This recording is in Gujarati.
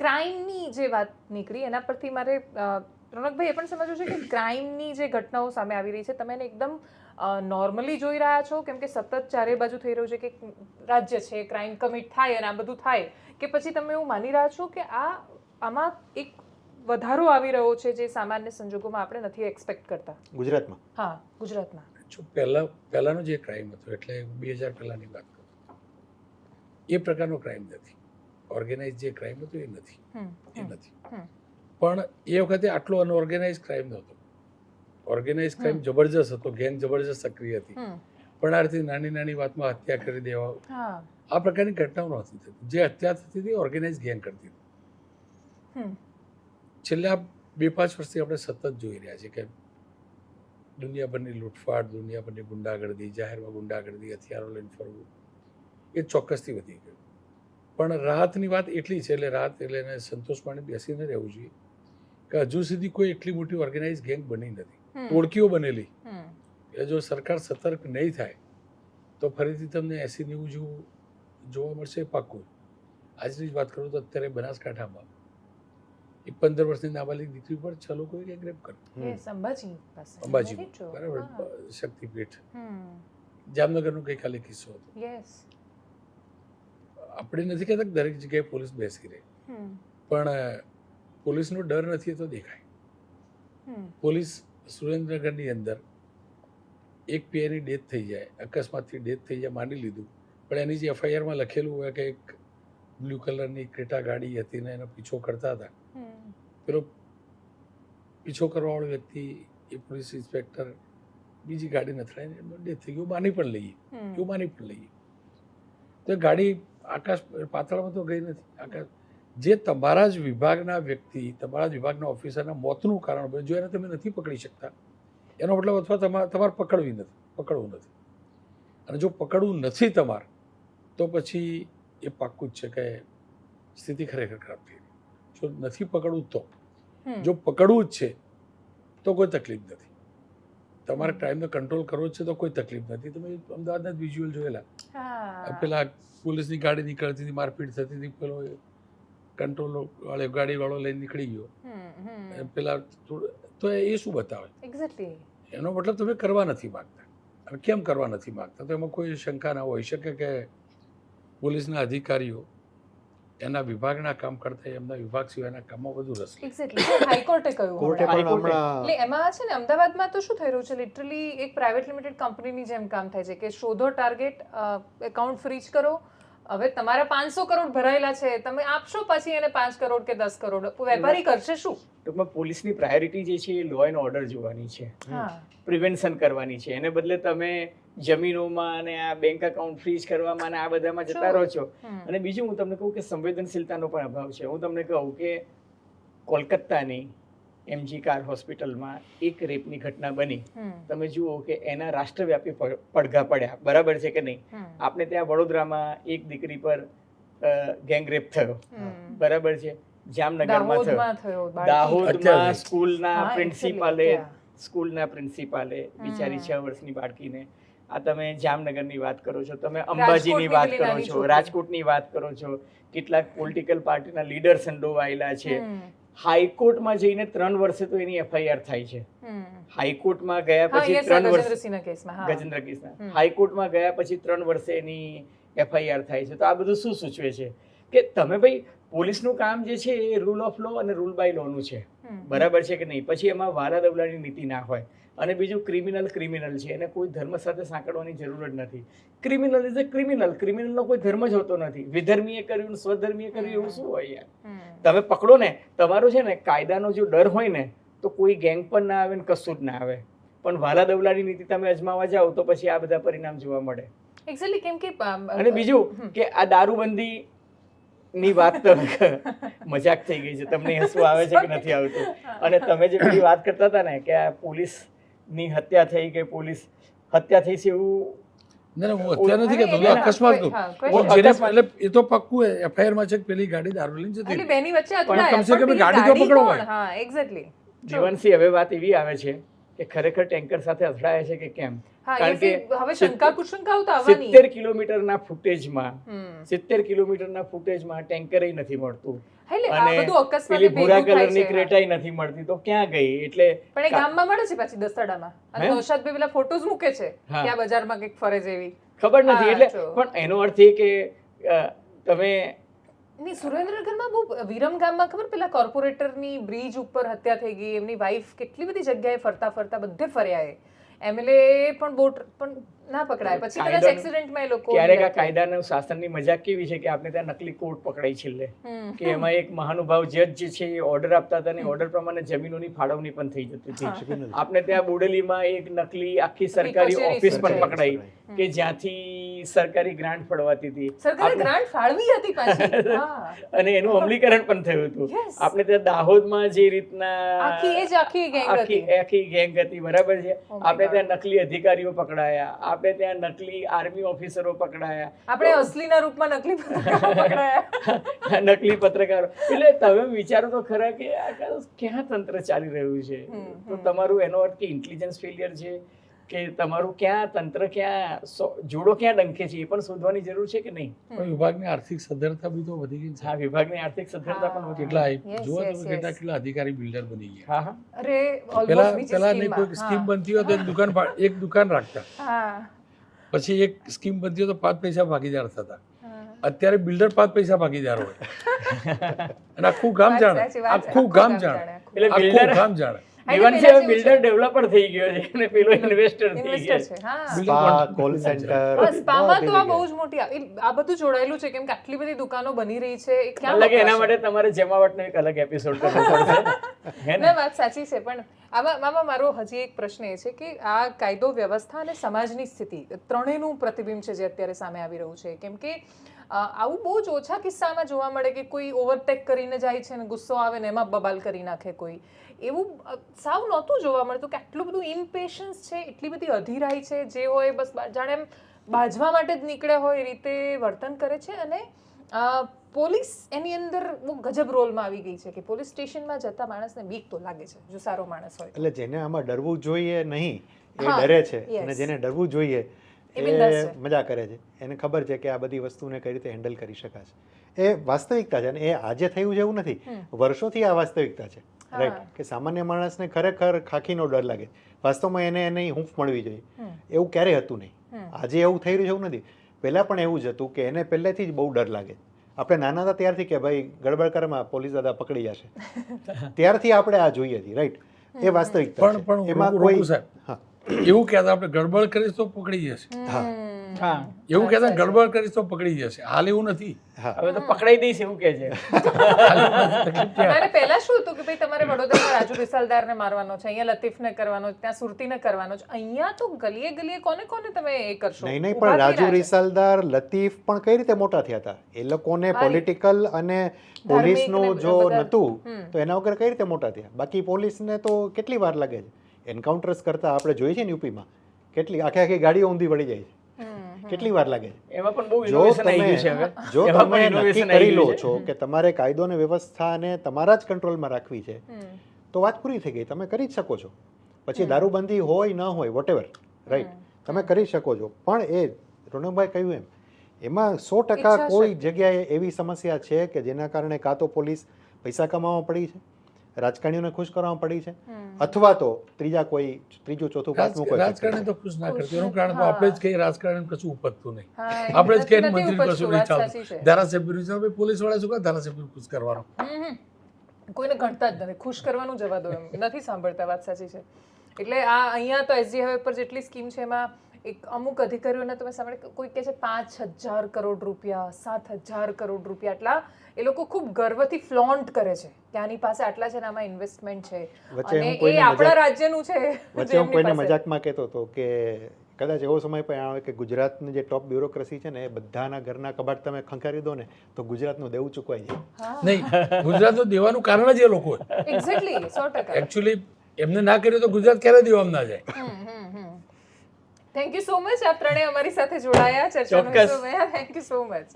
ક્રાઇમની જે વાત નીકળી એના પરથી મારે રોનકભાઈ એ પણ સમજવું છે કે ક્રાઇમની જે ઘટનાઓ સામે આવી રહી છે તમે એને એકદમ નોર્મલી જોઈ રહ્યા છો? કેમ કે સતત ચારે બાજુ થઈ રહ્યું છે કે રાજ્ય છે ક્રાઇમ કમિટ થાય અને આ બધું થાય. કે પછી તમે એવું માની રહ્યા છો કે આ આમાં એક વધારો આવી રહ્યો છે જે સામાન્ય સંજોગોમાં આપણે નથી એક્સપેક્ટ કરતા? ગુજરાતમાં. હા ગુજરાતમાં. જો પહેલા પહેલાનો જે ક્રાઇમ હતો એટલે બે હજાર પહેલાંની વાત કરું. એ પ્રકારનો ક્રાઇમ નથી. ઓર્ગેનાઇઝ જે ક્રાઇમ હતો એ નથી. એ નથી. પણ એ વખતે આટલો અનઓર્ગેનાઇઝ ક્રાઇમ નહોતો. ઓર્ગેનાઇઝ ક્રાઇમ જબરજસ્ત હતો ગેંગ જબરજસ્ત સક્રિય હતી. પણ આ રીતે નાની નાની વાતમાં હત્યા કરી દેવા આ પ્રકારની ઘટનાઓ નહોતી થતી. જે હત્યા થતી હતી ઓર્ગેનાઇઝ ગેંગ કરતી હતી. હમ, છેલ્લા બે પાંચ વર્ષથી આપણે સતત જોઈ રહ્યા છીએ કે દુનિયાભરની લૂંટફાટ દુનિયાભરની ગુંડાગર્દી જાહેરમાં ગુંડાગર્દી હથિયારો લઈને ફરવું એ ચોક્કસથી વધી ગયું. પણ રાહતની વાત એટલી છે એટલે રાહત એટલે એને સંતોષ માણી બેસીને રહેવું જોઈએ. કે હજુ સુધી કોઈ એટલી મોટી ઓર્ગેનાઇઝ ગેંગ બની નથી. ટોળકીઓ બનેલી. હમ, એ જો સરકાર સતર્ક નહીં થાય તો ફરીથી તમને એસી નેવું જેવું જોવા મળશે પાક્કું. આજની જ વાત કરું તો અત્યારે બનાસકાંઠામાં. એક પંદર વર્ષની નાબાલિક દીકરી પર છ લોકોએ ગેંગ રેપ કર્યો? એ સંભાજી અંબાજી બરાબર. શક્તિપીઠ. જામનગરનો ગઈકાલે કિસ્સો હતો. આપણે નથી કહેતા કે દરેક જગ્યાએ પોલીસ બેસી રહે. હમ, પણ પોલીસનો ડર નથી તો દેખાય. હમ, પોલીસ સુરેન્દ્રનગરની અંદર એક પીઆઈની ડેથ થઈ જાય અકસ્માતથી ડેથ થઈ જાય માની લીધું. પણ એની જે એફઆઈઆરમાં લખેલું હોય કે એક બ્લુ કલરની ક્રેટા ગાડી હતી ને એનો પીછો કરતા હતા. પેલો પીછો કરવાવાળો વ્યક્તિ એ પોલીસ ઇન્સ્પેક્ટર બીજી ગાડી નથી એમનો ડેથ થઈ ગયો માની પણ લઈએ. એવું માની પણ લઈએ. તો ગાડી આકાશ પાતાળમાં તો ગઈ નથી. આકાશ જે તમારા જ વિભાગના વ્યક્તિ તમારા જ વિભાગના ઓફિસરના મોતનું કારણ બને જો એને તમે નથી પકડી શકતા એનો મતલબ અથવા તમારે તમારે પકડવી નથી પકડવું નથી. અને જો પકડવું નથી તમારે તો પછી એ પાક્કું જ છે કે સ્થિતિ ખરેખર ખરાબ થઈ જો નથી પકડવું તો જો પકડવું જ છે તો કોઈ તકલીફ નથી. તમારે ટાઈમને કંટ્રોલ કરવો છે તો કોઈ તકલીફ નથી. તમે અમદાવાદના જ વિઝ્યુઅલ જોયેલા. પેલા પોલીસની ગાડી નીકળતી હતી મારપીટ થતી હતી પેલો કંટ્રોલ વાળો ગાડીવાળો લઈને નીકળી ગયો. પેલા તો એ શું બતાવે? એનો મતલબ તમે કરવા નથી માગતા. અને કેમ કરવા નથી માગતા? તો એમાં કોઈ શંકા ના હોઈ શકે કે પોલીસના અધિકારીઓ એના વિભાગના કામ કરતા એમના વિભાગ સિવાયના કામમાં વધુ રસ લે. હાઈકોર્ટે કહ્યું કોર્ટે પણ હમણાં એટલે એમાં છે ને અમદાવાદમાં તો શું થઈ રહ્યું છે? લિટરલી એક પ્રાઇવેટ લિમિટેડ કંપનીની જેમ કામ થાય છે કે શોધો ટાર્ગેટ એકાઉન્ટ ફ્રીજ કરો હવે તમારા પાંચસો કરોડ ભરાયેલા છે તમે આપશો પછી એને પાંચ કરોડ કે દસ કરોડ? વેપારી કરશે શું? ટૂંકમાં પોલીસની પ્રાયોરિટી જે છે એ લો એન્ડ ઓર્ડર જોવાની છે. હા. પ્રિવેન્શન કરવાની છે. એને બદલે તમે જમીનોમાં અને આ બેંક એકાઉન્ટ ફ્રીઝ કરવામાં અને આ બધામાં જતા રહો છો. અને બીજું હું તમને કહું કે સંવેદનશીલતાનો પણ અભાવ છે. હું તમને કહું કે કોલકાતાની એમજી કાર હોસ્પિટલમાં એક રેપની ઘટના બની. તમે જુઓ કે એના રાષ્ટ્રવ્યાપી પડઘા પડ્યા. બરાબર છે કે નહીં? આપણે ત્યાં વડોદરામાં એક દીકરી પર ગેંગ રેપ થયો. બરાબર છે? જામનગરમાં થયો. દાહોદમાં. સ્કૂલના પ્રિન્સિપાલે સ્કૂલના પ્રિન્સિપાલે બિચારી છ વર્ષની બાળકીને આ તમે જામનગરની વાત કરો છો તમે અંબાજીની વાત કરો છો. રાજકોટની વાત કરો છો કેટલાક પોલિટિકલ પાર્ટીના લીડર સંડોવાયેલા છે. હાઈકોર્ટમાં જઈને ત્રણ વર્ષે તો એની એફઆઈઆર થાય છે. હાઈકોર્ટમાં ગયા પછી ત્રણ વર્ષ ગજેન્દ્ર કેસમાં. હાઈકોર્ટમાં ગયા પછી ત્રણ વર્ષે એની એફઆઈઆર થાય છે તો આ બધું શું સૂચવે છે કે તમે ભાઈ પોલીસનું કામ જે છે એ રૂલ ઓફ લો અને રૂલ બાય લોનું છે. બરાબર છે કે નહીં? પછી એમાં વારા દવલાની નીતિ ના હોય. અને બીજું ક્રિમિનલ ક્રિમિનલ છે. એને કોઈ ધર્મ સાથે સાંકળવાની જરૂર જ નથી. ક્રિમિનલ ઇઝ અ ક્રિમિનલ ક્રિમિનલનો કોઈ ધર્મ જ હોતો નથી. વિધર્મીએ કર્યું સ્વધર્મીએ કર્યું એવું શું હોય યાર? તમે પકડો ને. તમારો છે ને કાયદાનો જો ડર હોય ને તો કોઈ ગેંગ પણ ના આવે ને કશું જ ના આવે. પણ વાલા દવલાની નીતિ તમે અજમાવા જાઓ તો પછી આ બધા પરિણામ જોવા મળે. Exactly, કેમ કે અને બીજું કે આ દારૂબંધી ની વાત તો મજાક થઈ ગઈ છે. તમને હસવું આવે છે કે નથી આવતું? અને તમે જે પેલી વાત કરતા હતા ને કે આ પોલીસની હત્યા થઈ કે પોલીસ હત્યા થઈ છે એવું ના ના, હું અત્યારે નથી કહેતો. અકસ્માત કહું હા. જેને એટલે એ તો પક્કું એફઆઈઆરમાં છે કે પેલી ગાડી દારૂ લઈને જતી એટલે બેની વચ્ચે પણ કમસે કમ ગાડી તો પકડો હા એક્ઝેક્ટલી જીવનસિંહ હવે વાત એવી આવે છે કે ખરેખર ટેન્કર સાથે અથડાયા છે કે કેમ? કારણ કે હવે શંકા કુશંકાઓ તો આવવાની. સિત્તેર કિલોમીટરના ફૂટેજમાં હમ. સિત્તેર કિલોમીટરના ફૂટેજમાં ટેન્કરે નથી મળતું. અને બધું અકસ્માતે પેલી ભૂરા કલરની ક્રેટાઈ નથી મળતી તો ક્યાં ગઈ? એટલે પણ એ ગામમાં મળે છે પાછી દસતાડામાં અને? નૌશાદભાઈ પેલા ફોટોઝ મૂકે છે ક્યાં બજારમાં કંઈક ફરે જેવી. ખબર નથી એટલે પણ એનો અર્થ એ કે તમે ની સુરેન્દ્રનગરમાં બહુ વિરમ ગામમાં ખબર પેલા કોર્પોરેટરની બ્રિજ ઉપર હત્યા થઈ ગઈ, એમની વાઈફ કેટલી બધી જગ્યાએ ફરતા ફરતા બધે ફર્યા એ. એમએલએ પણ બહુ પણ ના પકડાય. પછી કદાચ એક્સિડન્ટમાં એ લોકો ક્યારેક આ કાયદાના શાસનની મજાક કેવી છે કે આપણે ત્યાં નકલી કોર્ટ પકડાઈ છેલ્લે? કે એમાં એક મહાનુભાવ જજ જે છે એ ઓર્ડર આપતા હતા અને ઓર્ડર પ્રમાણે જમીનોની ફાળવણી પણ થઈ જતી હતી. આપણે ત્યાં બોડેલીમાં એક નકલી આખી સરકારી ઓફિસ પણ પકડાઈ કે જ્યાંથી સરકારી ગ્રાન્ટ ફળવાતી હતી. સરકારી ગ્રાન્ટ ફાળવી હતી પાછી? અને એનું અમલીકરણ પણ થયું હતું. આપણે ત્યાં દાહોદમાં જે રીતના આખી એ જ આખી ગેંગ હતી. આખી ગેંગ હતી. બરાબર છે? Oh આપણે ત્યાં નકલી અધિકારીઓ પકડાયા. આપણે ત્યાં નકલી આર્મી ઓફિસરો પકડાયા. આપણે અસલીના રૂપમાં નકલી પત્રકારો પકડાયા. નકલી પત્રકારો. એટલે તમે વિચારો તો ખરા કે આ ક્યાં તંત્ર ચાલી રહ્યું છે? તો તમારું એનો અર્થ કે ઇન્ટેલિજન્સ ફેલિયર છે? કે તમારું ક્યાં તંત્ર ક્યાં જોડો ક્યાં ડંકે છે એ પણ શોધવાની જરૂર છે કે નહીં? પણ વિભાગની આર્થિક સદ્ધરતા બી તો વધી ગઈ છે. હા વિભાગની આર્થિક સદ્ધરતા પણ કેટલા જુઓ તમે કેટલા કેટલા અધિકારી બિલ્ડર બની ગયા. હા હા. અરે પેલા પેલા નહીં કોઈ સ્કીમ બનતી હોય તો એક દુકાન એક દુકાન રાખતા. પછી એક સ્કીમ બનતી હોય તો પાંચ પૈસા ભાગીદાર થતા. અત્યારે બિલ્ડર પાંચ પૈસા ભાગીદાર હોય. અને આખું ગામ જાણે. આખું ગામ જાણે. આખું બિલ્ડર ગામ જાણે. હા, એટલે જીવન પેલા છે જેવું બિલ્ડર ડેવલપર થઈ ગયો છે અને પેલો ઇન્વેસ્ટર થઈ ગયો છે. સ્પા કોલ સેન્ટર સ્પામાં તો આ બહુ જ મોટી આ આ બધું જોડાયેલું છે કેમ કે આટલી બધી દુકાનો બની રહી છે એ ક્યાં લાગે એના માટે તમારે જમાવટનો એક અલગ એપિસોડ કરવો પડશે. ના? વાત સાચી છે પણ આમાં મામા મારો હજી એક પ્રશ્ન એ છે કે આ કાયદો વ્યવસ્થા અને સમાજની સ્થિતિ ત્રણેયનું પ્રતિબિંબ છે જે અત્યારે સામે આવી રહ્યું છે. કેમ કે આવું બહુ જ ઓછા કિસ્સામાં જોવા મળે કે કોઈ ઓવરટેક કરીને જાય છે ને ગુસ્સો આવે ને એમાં બબાલ કરી નાખે કોઈ. એવું સાવ નહોતું જોવા મળતું કે આટલું બધું ઇમ્પેશન્સ છે એટલી બધી અધીરાઈ છે જે હોય બસ જાણે એમ બાજવા માટે જ નીકળ્યા હોય એ રીતે વર્તન કરે છે અને પોલીસ એની અંદર બહુ ગજબ રોલમાં આવી ગઈ છે કે પોલીસ સ્ટેશનમાં જતા માણસને બીક તો લાગે છે જો સારો માણસ હોય એટલે જેને આમાં ડરવું જોઈએ નહીં એ ડરે છે અને જેને ડરવું જોઈએ એ. મજા કરે છે. એને ખબર છે કે આ બધી વસ્તુને કઈ રીતે હેન્ડલ કરી શકાશે. એ વાસ્તવિકતા છે અને એ આજે થયું છે એવું નથી. વર્ષોથી આ વાસ્તવિકતા છે. રાઈટ કે સામાન્ય માણસને ખરેખર ખાખીનો ડર લાગે. વાસ્તવમાં એને એની હૂંફ મળવી જોઈએ. એવું ક્યારેય હતું નહીં. આજે એવું થઈ રહ્યું છે એવું નથી. પહેલાં પણ એવું જ હતું કે એને પહેલેથી જ બહુ ડર લાગે. આપણે નાના હતા ત્યારથી કે ભાઈ ગડબડ કરમાં પોલીસ દાદા પકડી જશે. ત્યારથી આપણે આ જોઈએ હતી રાઈટ એ વાસ્તવિકતા પણ એમાં કોઈ હા. એવું કહેતા આપણે ગડબડ કરીશ તો પકડી જશે. હા. હા. એવું કહેતા ગડબડ કરીશ તો પકડી જશે. હાલ એવું નથી. હવે તો પકડાઈ દઈશ એવું કે છે. પહેલા શું હતું કે ભાઈ તમારે વડોદરામાં રાજુ રિસાલદારને મારવાનો છે અહીંયા લતીફને કરવાનો છે ત્યાં સુરતીને કરવાનો છે અહીંયા તો ગલીએ ગલીએ કોને કોને તમે એ કરશો? નહીં નહીં પણ રાજુ રિસાલદાર લતીફ પણ કઈ રીતે મોટા થયા હતા? એ લોકોને પોલિટિકલ અને પોલીસનું નું જો નતું તો એના વગર કઈ રીતે મોટા થયા? બાકી પોલીસને તો કેટલી વાર લાગે છે? એન્કાઉન્ટર્સ કરતા આપણે જોઈએ છીએ ને યુપીમાં કેટલી આખી આખી ગાડીઓ ઊંધી વળી જાય છે. કેટલી વાર લાગે એમાં પણ બહુ જો ઇનોવેશન આવી તમે ગયું છે હવે. જો તમે નક્કી કરી લો છો. કે તમારે કાયદો અને વ્યવસ્થાને તમારા જ કંટ્રોલમાં રાખવી છે તો વાત પૂરી થઈ ગઈ. તમે કરી જ શકો છો. પછી દારૂબંધી હોય ન હોય વોટેવર રાઈટ તમે કરી શકો છો. પણ એ રોનકભાઈ કહ્યું એમ એમાં સો ટકા કોઈ જગ્યાએ એવી સમસ્યા છે કે જેના કારણે કાં તો પોલીસ પૈસા કમાવા પડી છે? રાજકારણીઓને ખુશ કરવામાં પડી છે. અથવા તો ત્રીજા કોઈ ત્રીજું ચોથું પાંચમું કોઈ રાજકારણી તો ખુશ ના કરતી. એનું કારણ તો આપણે જ કઈ રાજકારણ કશું ઉપજતું નહીં. આપણે જ કઈ મંત્રી કશું નહીં ચાલતું. ધારાસભ્ય પોલીસવાળા શું કામ ધારાસભ્ય ખુશ કરવાનો. કોઈને ગણતા જ નથી. ખુશ કરવાનું જવા દો એમ. નથી સાંભળતા વાત સાચી છે. એટલે આ અહીંયા તો એસજી હાઈવે પર જેટલી સ્કીમ છે એમાં એક અમુક અધિકારીઓને તમે સાંભળે કોઈ કહે છે પાંચ હજાર કરોડ રૂપિયા સાત હજાર કરોડ રૂપિયા એટલા એ લોકો ખૂબ ગર્વથી ફ્લોન્ટ કરે છે કે આની પાસે આટલા છે ને આમાં ઇન્વેસ્ટમેન્ટ છે. અને એ આપણા રાજ્યનું છે વચ્ચે હું કોઈને મજાકમાં કહેતો હતો કે કદાચ એવો સમય પણ આવે કે ગુજરાતની જે ટોપ બ્યુરોક્રસી છે ને એ બધાના ઘરના કબાટ તમે ખંખારી દો ને તો ગુજરાતનું દેવું ચૂકવાઈ જાય. નહીં ગુજરાતનું દેવાનું કારણ જ એ લોકો એક્ઝેક્ટલી સો ટકા. એકચ્યુઅલી એમને ના કર્યું તો ગુજરાત ક્યારે દેવામાં ના જાય? થેન્ક યુ સો મચ આપ ત્રણેય અમારી સાથે જોડાયા. ચર્ચાનો. હિસ્સો થેન્ક યુ સો મચ